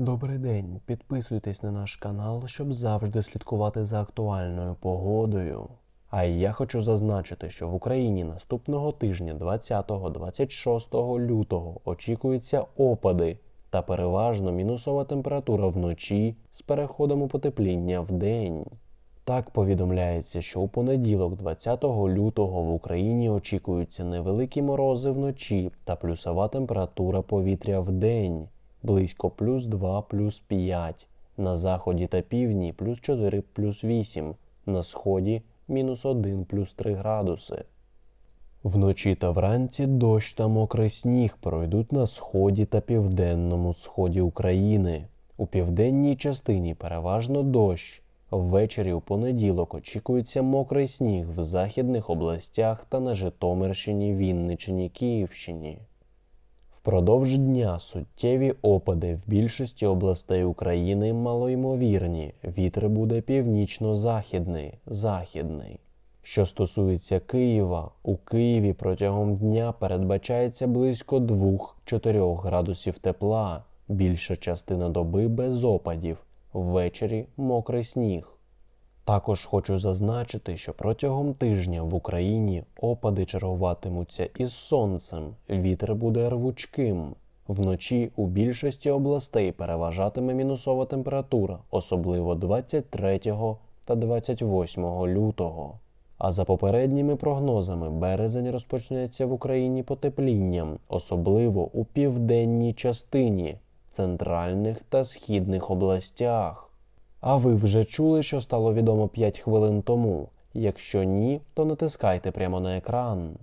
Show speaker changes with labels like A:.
A: Добрий день, підписуйтесь на наш канал, щоб завжди слідкувати за актуальною погодою. А я хочу зазначити, що в Україні наступного тижня 20-26 лютого очікуються опади та переважно мінусова температура вночі з переходом у потепління в день. Так повідомляється, що у понеділок, 20 лютого, в Україні очікуються невеликі морози вночі та плюсова температура повітря в день близько плюс 2 плюс 5, на заході та півдні плюс 4 плюс 8, на сході мінус 1 плюс 3 градуси. Вночі та вранці дощ та мокрий сніг пройдуть на сході та південному сході України. У південній частині переважно дощ. Ввечері у понеділок очікується мокрий сніг в західних областях та на Житомирщині, Вінниччині, Київщині. Впродовж дня суттєві опади в більшості областей України малоймовірні. Вітер буде північно-західний, західний. Що стосується Києва, у Києві протягом дня передбачається близько 2-4 градусів тепла, більша частина доби без опадів, ввечері мокрий сніг. Також хочу зазначити, що протягом тижня в Україні опади чергуватимуться із сонцем, вітер буде рвучким. Вночі у більшості областей переважатиме мінусова температура, особливо 23 та 28 лютого. А за попередніми прогнозами, березень розпочнеться в Україні потеплінням, особливо у південній частині, центральних та східних областях. А ви вже чули, що стало відомо 5 хвилин тому? Якщо ні, то натискайте прямо на екран.